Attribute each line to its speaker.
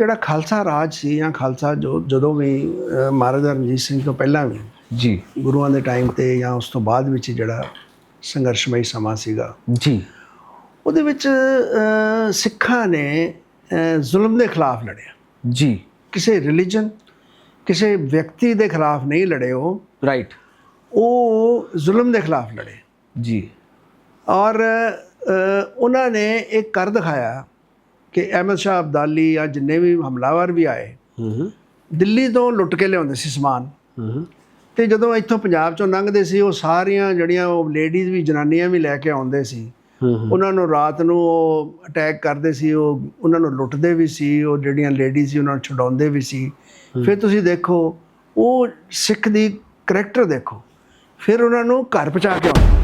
Speaker 1: ਜਿਹੜਾ ਖਾਲਸਾ ਰਾਜ ਸੀ ਜਾਂ ਖਾਲਸਾ ਜੋ ਜਦੋਂ ਵੀ ਮਹਾਰਾਜਾ ਰਣਜੀਤ ਸਿੰਘ ਤੋਂ ਪਹਿਲਾਂ ਵੀ
Speaker 2: ਜੀ।
Speaker 1: ਗੁਰੂਆਂ ਦੇ ਟਾਈਮ ਤੇ ਜਾਂ ਉਸ ਤੋਂ ਬਾਅਦ ਵਿੱਚ ਜਿਹੜਾ ਸੰਘਰਸ਼ਮਈ ਸਮਾਂ ਸੀਗਾ
Speaker 2: ਜੀ।
Speaker 1: ਉਹਦੇ ਵਿੱਚ ਸਿੱਖਾਂ ਨੇ ਜ਼ੁਲਮ ਦੇ ਖਿਲਾਫ ਲੜਿਆ।
Speaker 2: ਜੀ।
Speaker 1: ਕਿਸੇ ਰਿਲੀਜਨ ਕਿਸੇ ਵਿਅਕਤੀ ਦੇ ਖਿਲਾਫ ਨਹੀਂ ਲੜੇ ਉਹ।
Speaker 2: ਰਾਈਟ
Speaker 1: ਉਹ ਜ਼ੁਲਮ ਦੇ ਖਿਲਾਫ ਲੜੇ।
Speaker 2: ਜੀ।
Speaker 1: ਔਰ ਉਹਨਾਂ ਨੇ ਇੱਕ ਕਰ ਦਿਖਾਇਆ ਕਿ ਅਹਿਮਦ ਸ਼ਾਹ ਅਬਦਾਲੀ ਜਾਂ ਜਿੰਨੇ ਵੀ ਹਮਲਾਵਰ ਵੀ ਆਏ ਦਿੱਲੀ ਤੋਂ ਲੁੱਟ ਕੇ ਲਿਆਉਂਦੇ ਸੀ ਸਮਾਨ।
Speaker 2: ਹੂੰ
Speaker 1: ਤੇ ਜਦੋਂ ਇੱਥੋਂ ਪੰਜਾਬ ਚੋਂ ਲੰਘਦੇ ਸੀ ਉਹ ਸਾਰੀਆਂ ਜਿਹੜੀਆਂ ਉਹ ਲੇਡੀਜ਼ ਵੀ ਜਨਾਨੀਆਂ ਵੀ ਲੈ ਕੇ ਆਉਂਦੇ ਸੀ।
Speaker 2: ਹੂੰ
Speaker 1: ਉਹਨਾਂ ਨੂੰ ਰਾਤ ਨੂੰ ਉਹ ਅਟੈਕ ਕਰਦੇ ਸੀ ਉਹ ਉਹਨਾਂ ਨੂੰ ਲੁੱਟਦੇ ਵੀ ਸੀ ਉਹ ਜਿਹੜੀਆਂ ਲੇਡੀਜ਼ ਸੀ ਉਹਨਾਂ ਨੂੰ ਛਡਾਉਂਦੇ ਵੀ ਸੀ। ਫਿਰ ਤੁਸੀਂ ਦੇਖੋ ਉਹ ਸਿੱਖ ਦੀ ਕਰੈਕਟਰ ਦੇਖੋ। ਫਿਰ ਉਹਨਾਂ ਨੂੰ ਘਰ ਪਹੁੰਚਾ ਕੇ ਆਉਂਦੇ।